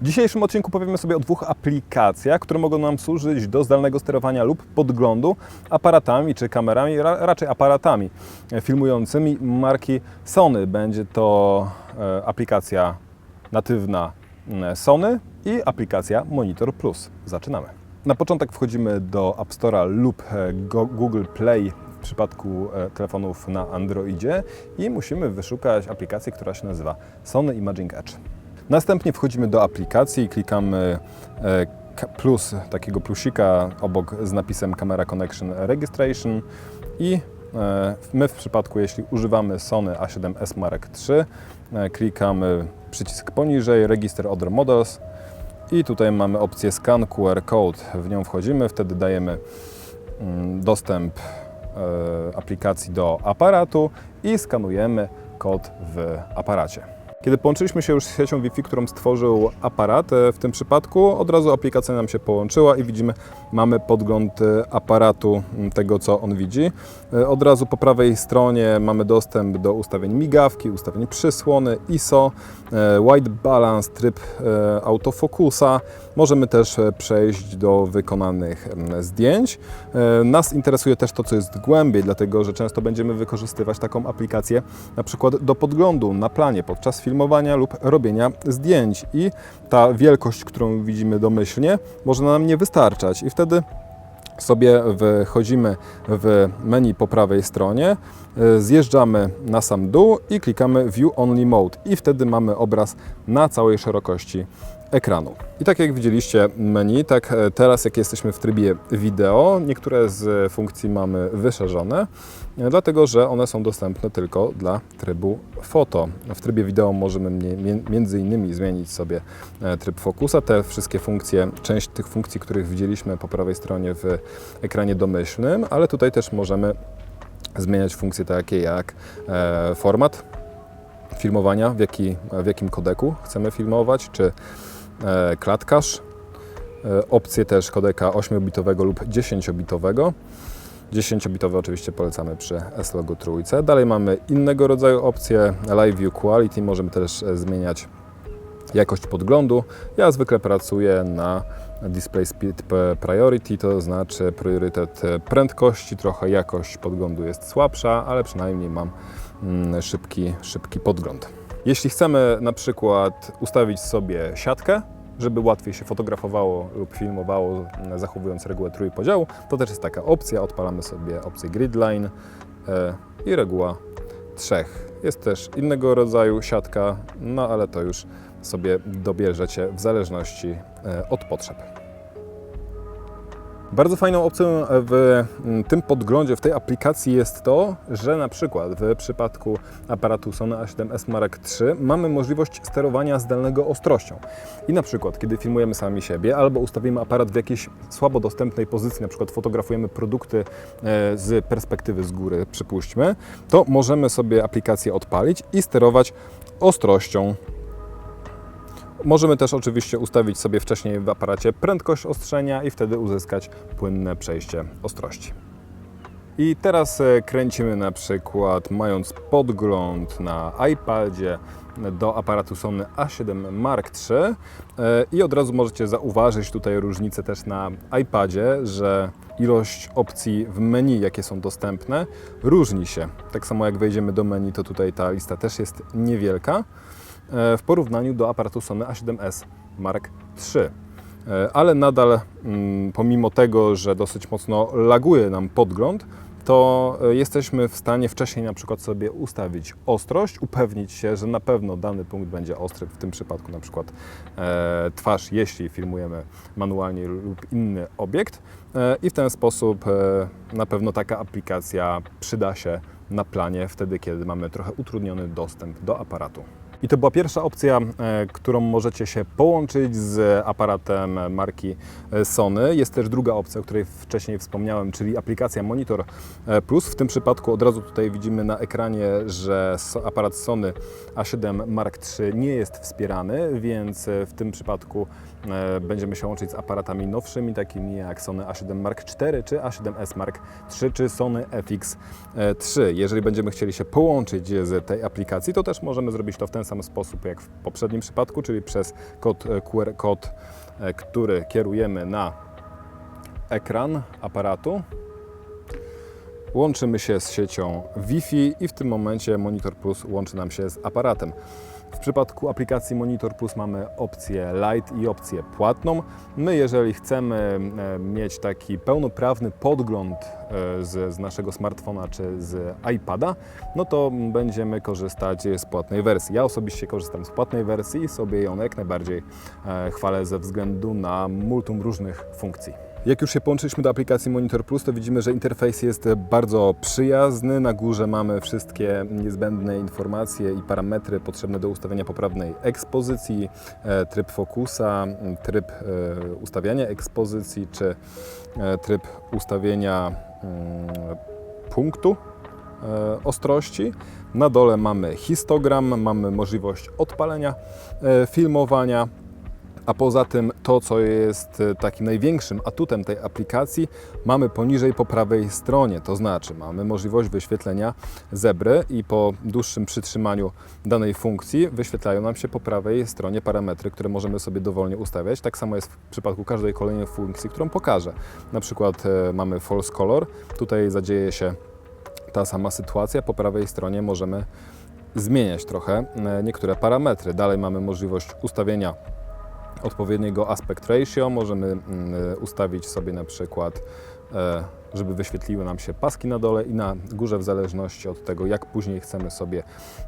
W dzisiejszym odcinku powiemy sobie o dwóch aplikacjach, które mogą nam służyć do zdalnego sterowania lub podglądu aparatami czy kamerami, ra, raczej aparatami filmującymi marki Sony. Będzie to e, aplikacja natywna mm, Sony i aplikacja Monitor Plus. Zaczynamy. Na początek wchodzimy do App Store'a lub e, Go- Google Play w przypadku e, telefonów na Androidzie i musimy wyszukać aplikację, która się nazywa Sony Imaging Edge. Następnie wchodzimy do aplikacji i klikamy e, plus, takiego plusika obok z napisem Camera Connection Registration i e, my w przypadku, jeśli używamy Sony A7S Mark III, klikamy przycisk poniżej Register Other Models i tutaj mamy opcję Scan QR Code. W nią wchodzimy, wtedy dajemy mm, dostęp e, aplikacji do aparatu i skanujemy kod w aparacie. Kiedy połączyliśmy się już z siecią Wi-Fi, którą stworzył aparat, e, w tym przypadku od razu aplikacja nam się połączyła i widzimy, mamy podgląd e, aparatu, tego co on widzi. E, Od razu po prawej stronie mamy dostęp do ustawień migawki, ustawień przysłony, ISO, white balance, tryb autofokusa. Możemy też przejść do wykonanych zdjęć. Nas interesuje też to, co jest głębiej, dlatego że często będziemy wykorzystywać taką aplikację na przykład do podglądu na planie podczas filmowania lub robienia zdjęć. I ta wielkość, którą widzimy domyślnie, może nam nie wystarczać. I wtedy sobie wchodzimy w menu po prawej stronie, y, zjeżdżamy na sam dół i klikamy View Only Mode. I wtedy mamy obraz na całej szerokości ekranu. I tak jak widzieliście menu, tak e, teraz jak jesteśmy w trybie wideo, niektóre z funkcji mamy wyszerzone, e, dlatego że one są dostępne tylko dla trybu foto. W trybie wideo możemy między innymi zmienić sobie e, tryb fokusa. Te wszystkie funkcje, część tych funkcji, których widzieliśmy po prawej stronie w ekranie domyślnym, ale tutaj też możemy zmieniać funkcje takie jak format filmowania, w, jaki, w jakim kodeku chcemy filmować, czy e, klatkarz, e, opcje też kodeka 8-bitowego lub 10-bitowego. 10-bitowy oczywiście polecamy przy S-Logo trójce. Dalej mamy innego rodzaju opcje, Live View Quality, możemy też e, zmieniać jakość podglądu. Ja zwykle pracuję na Display Speed Priority, to znaczy priorytet e, prędkości, trochę jakość podglądu jest słabsza, ale przynajmniej mam mm, szybki, szybki podgląd. Jeśli chcemy na przykład ustawić sobie siatkę, żeby łatwiej się fotografowało lub filmowało, m, zachowując regułę trójpodziału, to też jest taka opcja. Odpalamy sobie opcję Gridline e, i reguła trzech. Jest też innego rodzaju siatka, no ale to już sobie dobierzecie w zależności e, od potrzeb. Bardzo fajną opcją w mm, tym podglądzie, w tej aplikacji jest to, że na przykład w przypadku aparatu Sony A7S Mark III mamy możliwość sterowania zdalnego ostrością. I na przykład, kiedy filmujemy sami siebie albo ustawimy aparat w jakiejś słabo dostępnej pozycji, na przykład fotografujemy produkty e, z perspektywy z góry, przypuśćmy, to możemy sobie aplikację odpalić i sterować ostrością Możemy też oczywiście ustawić sobie wcześniej w aparacie prędkość ostrzenia i wtedy uzyskać płynne przejście ostrości. I teraz e, kręcimy na przykład, mając podgląd na iPadzie do aparatu Sony A7 Mark III e, i od razu możecie zauważyć tutaj różnicę też na iPadzie, że ilość opcji w menu, jakie są dostępne, różni się. Tak samo jak wejdziemy do menu, to tutaj ta lista też jest niewielka w porównaniu do aparatu Sony A7S Mark III. E, Ale nadal, mm, pomimo tego, że dosyć mocno laguje nam podgląd, to e, jesteśmy w stanie wcześniej na przykład sobie ustawić ostrość, upewnić się, że na pewno dany punkt będzie ostry, w tym przypadku na przykład e, twarz, jeśli filmujemy manualnie lub inny obiekt e, i w ten sposób e, na pewno taka aplikacja przyda się na planie wtedy, kiedy mamy trochę utrudniony dostęp do aparatu. I to była pierwsza opcja, e, którą możecie się połączyć z aparatem marki e, Sony. Jest też druga opcja, o której wcześniej wspomniałem, czyli aplikacja Monitor e, Plus. W tym przypadku od razu tutaj widzimy na ekranie, że aparat Sony A7 Mark III nie jest wspierany, więc w tym przypadku będziemy się łączyć z aparatami nowszymi, takimi jak Sony A7 Mark IV, czy A7S Mark III, czy Sony FX3. Jeżeli będziemy chcieli się połączyć z tej aplikacji, to też możemy zrobić to w ten sam sposób jak w poprzednim przypadku, czyli przez kod e, QR kod, e, który kierujemy na ekran aparatu. Łączymy się z siecią Wi-Fi i w tym momencie Monitor Plus łączy nam się z aparatem. W przypadku aplikacji Monitor Plus mamy opcję Lite i opcję płatną. My, jeżeli chcemy e, mieć taki pełnoprawny podgląd e, z, z naszego smartfona czy z iPada, no to będziemy korzystać z płatnej wersji. Ja osobiście korzystam z płatnej wersji i sobie ją jak najbardziej e, chwalę ze względu na multum różnych funkcji. Jak już się połączyliśmy do aplikacji Monitor Plus, to widzimy, że interfejs jest bardzo przyjazny. Na górze mamy wszystkie niezbędne informacje i parametry potrzebne do ustawienia poprawnej ekspozycji, e, tryb fokusa, tryb e, ustawiania ekspozycji czy e, tryb ustawienia mm, punktu ostrości. Na dole mamy histogram, mamy możliwość odpalenia filmowania. A poza tym to, co jest e, takim największym atutem tej aplikacji, mamy poniżej po prawej stronie, to znaczy mamy możliwość wyświetlenia zebry i po dłuższym przytrzymaniu danej funkcji wyświetlają nam się po prawej stronie parametry, które możemy sobie dowolnie ustawiać. Tak samo jest w przypadku każdej kolejnej funkcji, którą pokażę. Na przykład e, mamy false color, tutaj zadzieje się ta sama sytuacja, po prawej stronie możemy zmieniać trochę e, niektóre parametry. Dalej mamy możliwość ustawienia odpowiedniego aspect ratio. Możemy mm, ustawić sobie na przykład, e, żeby wyświetliły nam się paski na dole i na górze, w zależności od tego, jak później chcemy sobie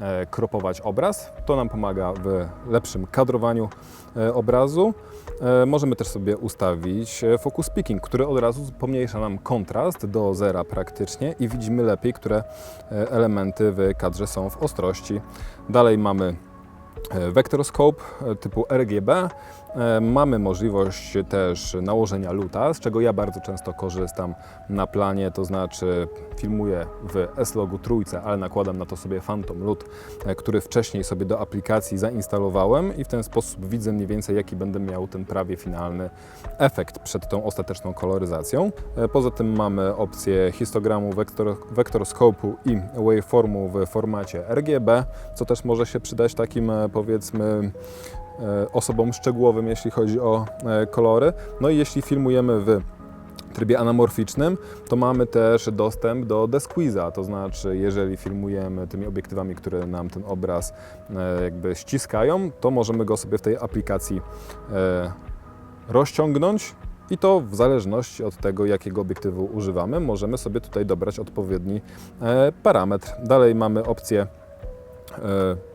e, kropować obraz. To nam pomaga w lepszym kadrowaniu e, obrazu. E, Możemy też sobie ustawić e, focus picking, który od razu pomniejsza nam kontrast do zera praktycznie i widzimy lepiej, które e, elementy w kadrze są w ostrości. Dalej mamy e, Vectorscope e, typu RGB. E, Mamy możliwość też nałożenia luta, z czego ja bardzo często korzystam na planie, to znaczy filmuję w S-Logu trójce, ale nakładam na to sobie Phantom Lut, e, który wcześniej sobie do aplikacji zainstalowałem i w ten sposób widzę mniej więcej jaki będę miał ten prawie finalny efekt przed tą ostateczną koloryzacją. E, Poza tym mamy opcję histogramu, vektor, vektorskopu i waveformu w formacie RGB, co też może się przydać takim powiedzmy osobom szczegółowym, jeśli chodzi o e, kolory. No i jeśli filmujemy w trybie anamorficznym, to mamy też dostęp do desquiza, to znaczy jeżeli filmujemy tymi obiektywami, które nam ten obraz e, jakby ściskają, to możemy go sobie w tej aplikacji e, rozciągnąć i to w zależności od tego, jakiego obiektywu używamy, możemy sobie tutaj dobrać odpowiedni e, parametr. Dalej mamy opcję e,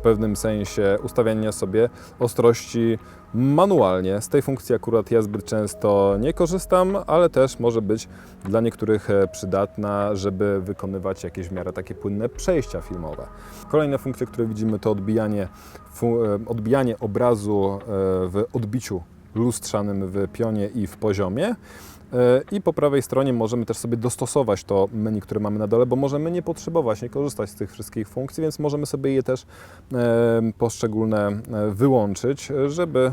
pewnym sensie ustawiania sobie ostrości manualnie. Z tej funkcji akurat ja zbyt często nie korzystam, ale też może być dla niektórych e, przydatna, żeby wykonywać jakieś w miarę takie płynne przejścia filmowe. Kolejne funkcje, które widzimy to odbijanie, e, odbijanie obrazu e, w odbiciu lustrzanym w pionie i w poziomie. E, I po prawej stronie możemy też sobie dostosować to menu, które mamy na dole, bo możemy nie potrzebować, nie korzystać z tych wszystkich funkcji, więc możemy sobie je też poszczególne e, wyłączyć, żeby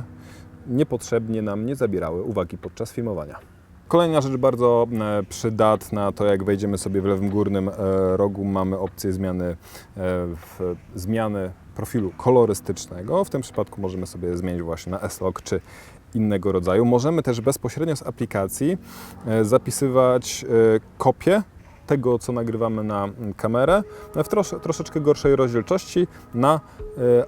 niepotrzebnie nam nie zabierały uwagi podczas filmowania. Kolejna rzecz bardzo przydatna to jak wejdziemy sobie w lewym górnym e, rogu mamy opcję zmiany, zmiany profilu kolorystycznego. W tym przypadku możemy sobie zmienić właśnie na S-Log czy innego rodzaju. Możemy też bezpośrednio z aplikacji e, zapisywać e, kopię tego, co nagrywamy na mm, kamerę w trosz, troszeczkę gorszej rozdzielczości na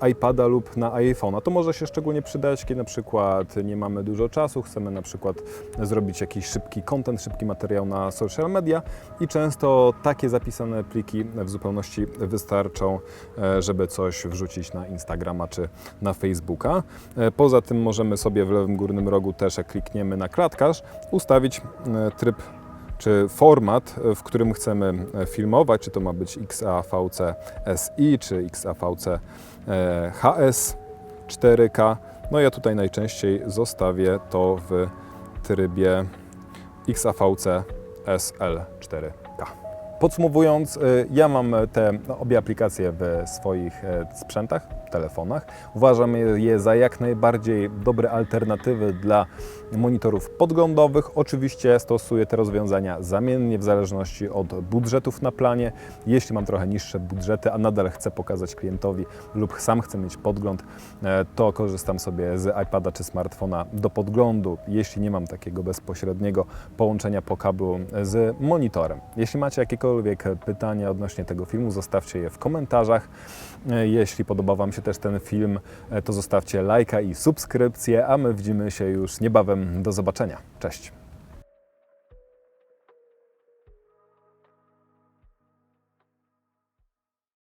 e, iPada lub na iPhone'a. To może się szczególnie przydać, kiedy na przykład nie mamy dużo czasu, chcemy na przykład zrobić jakiś szybki content, szybki materiał na social media i często takie zapisane pliki w zupełności wystarczą, e, żeby coś wrzucić na Instagrama czy na Facebooka. E, Poza tym możemy sobie w lewym górnym rogu też, jak klikniemy na klatkarz, ustawić tryb czy format, w którym chcemy e, filmować, czy to ma być XAVC SI, czy XAVC e, HS 4K. No ja tutaj najczęściej zostawię to w trybie XAVC SL 4K. Podsumowując, e, ja mam te no, obie aplikacje w swoich e, sprzętach. Telefonach. Uważam je za jak najbardziej dobre alternatywy dla monitorów podglądowych. Oczywiście stosuję te rozwiązania zamiennie w zależności od budżetów na planie. Jeśli mam trochę niższe budżety, a nadal chcę pokazać klientowi lub sam chcę mieć podgląd, e, to korzystam sobie z iPada czy smartfona do podglądu, jeśli nie mam takiego bezpośredniego połączenia po kablu z monitorem. Jeśli macie jakiekolwiek pytania odnośnie tego filmu, zostawcie je w komentarzach. E, Jeśli podobał Wam się też ten film, e, to zostawcie lajka i subskrypcję, a my widzimy się już niebawem. Do zobaczenia. Cześć.